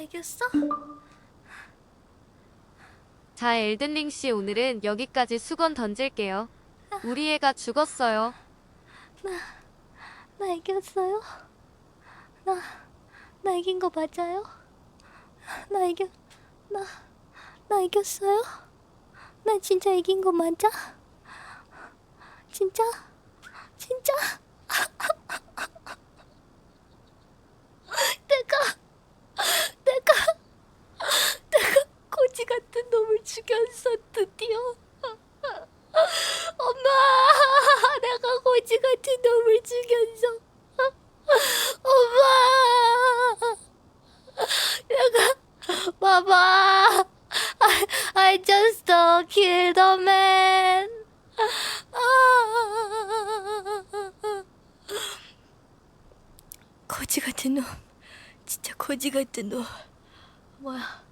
이겼어? 자, 엘든링 씨 오늘은 여기까지 수건 던질게요. 우리 애가 죽었어요. 나 이겼어요? 나, 나 이긴 거 맞아요? 나 이겨, 나, 나 이겼어요? 나 진짜 이긴 거 맞아? 진짜? 내가, 내가, 내가 고지 같은 놈을 죽였어, 드디어. 엄마, 내가 고지 같은 놈을 죽였어. 엄마, 내가 봐봐. I, I just killed a man. 거지 같은 놈, 진짜 거지 같은 놈. 뭐야?